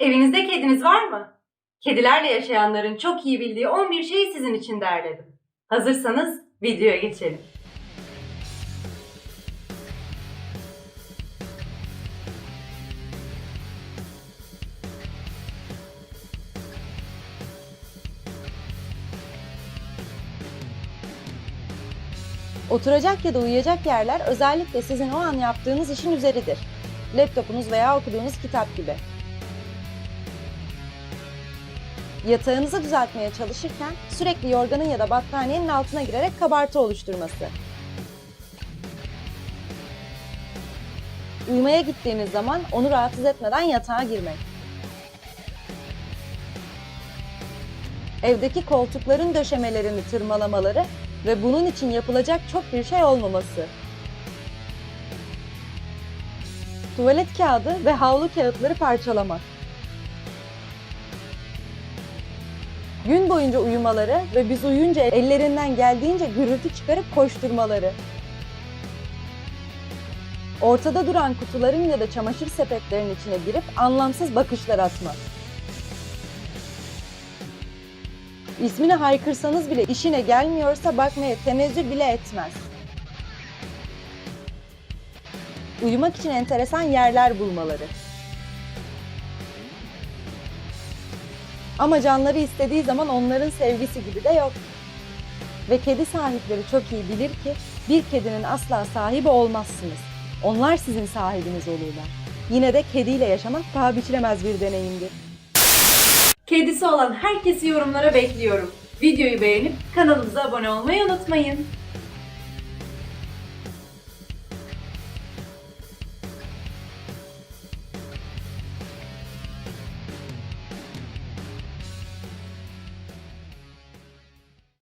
Evinizde kediniz var mı? Kedilerle yaşayanların çok iyi bildiği 11 şeyi sizin için derledim. Hazırsanız videoya geçelim. Oturacak ya da uyuyacak yerler özellikle sizin o an yaptığınız işin üzeridir. Laptopunuz veya okuduğunuz kitap gibi. Yatağınızı düzeltmeye çalışırken sürekli yorganın ya da battaniyenin altına girerek kabartı oluşturması. Uyumaya gittiğiniz zaman onu rahatsız etmeden yatağa girmek. Evdeki koltukların döşemelerini tırmalamaları ve bunun için yapılacak çok bir şey olmaması. Tuvalet kağıdı ve havlu kağıtları parçalamak. Gün boyunca uyumaları ve biz uyuyunca ellerinden geldiğince gürültü çıkarıp koşturmaları. Ortada duran kutuların ya da çamaşır sepetlerinin içine girip anlamsız bakışlar atmak. İsmini haykırsanız bile işine gelmiyorsa bakmaya tenezzül bile etmez. Uyumak için enteresan yerler bulmaları. Ama canları istediği zaman onların sevgisi gibi de yok. Ve kedi sahipleri çok iyi bilir ki bir kedinin asla sahibi olmazsınız. Onlar sizin sahibiniz olurlar. Yine de kediyle yaşamak paha biçilemez bir deneyimdir. Kedisi olan herkesi yorumlara bekliyorum. Videoyu beğenip kanalımıza abone olmayı unutmayın.